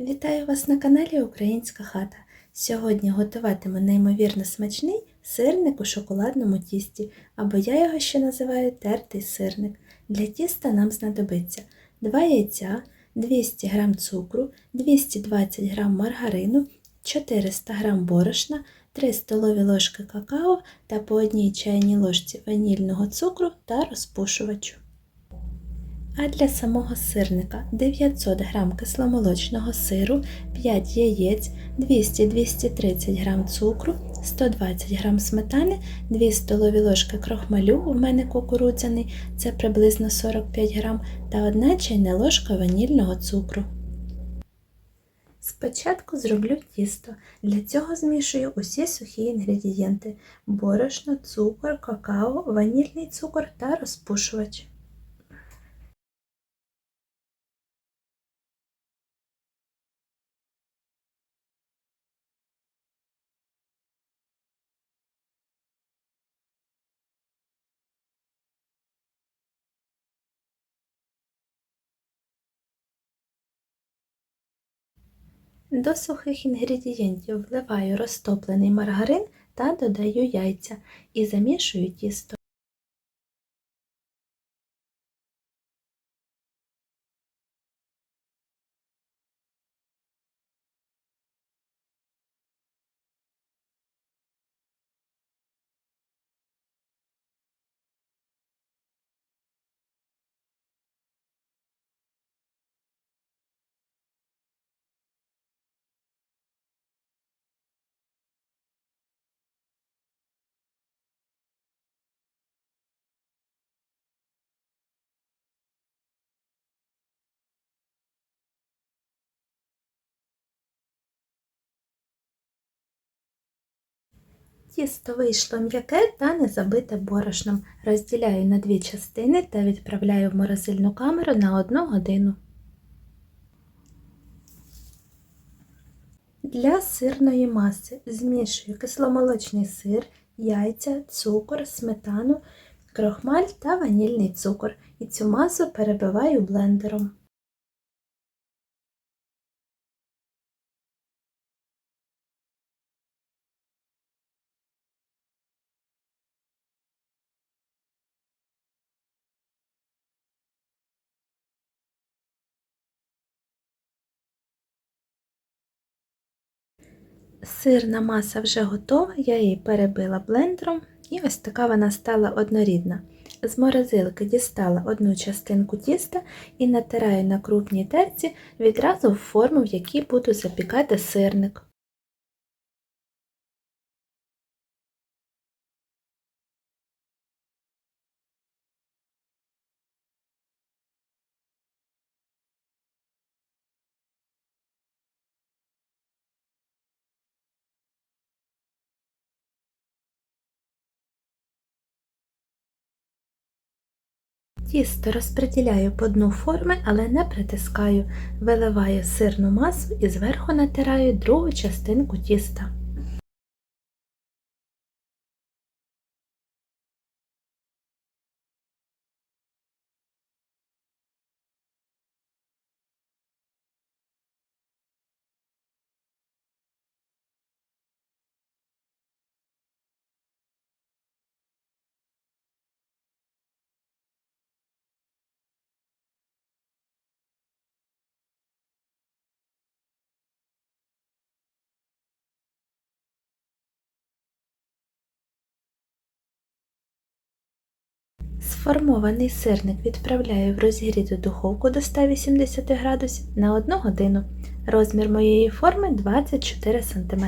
Вітаю вас на каналі Українська хата. Сьогодні готуватиму неймовірно смачний сирник у шоколадному тісті, або я його ще називаю тертий сирник. Для тіста нам знадобиться 2 яйця, 200 г цукру, 220 г маргарину, 400 г борошна, 3 столові ложки какао та по одній чайній ложці ванільного цукру та розпушувачу. А для самого сирника 900 г кисломолочного сиру, 5 яєць, 200-230 г цукру, 120 г сметани, 2 столові ложки крохмалю, у мене кукурудзяний, це приблизно 45 г, та 1 чайна ложка ванільного цукру. Спочатку зроблю тісто. Для цього змішую усі сухі інгредієнти: борошно, цукор, какао, ванільний цукор та розпушувач. До сухих інгредієнтів вливаю розтоплений маргарин та додаю яйця і замішую тісто. Тісто вийшло м'яке та не забите борошном. Розділяю на дві частини та відправляю в морозильну камеру на 1 годину. Для сирної маси змішую кисломолочний сир, яйця, цукор, сметану, крохмаль та ванільний цукор і цю масу перебиваю блендером. Сирна маса вже готова, я її перебила блендером, і ось така вона стала однорідна. З морозилки дістала одну частинку тіста і натираю на крупній терці відразу в форму, в якій буду запікати сирник. Тісто розподіляю по дну форми, але не притискаю, виливаю сирну масу і зверху натираю другу частинку тіста. Сформований сирник відправляю в розігріту духовку до 180 градусів на 1 годину. Розмір моєї форми 24 см.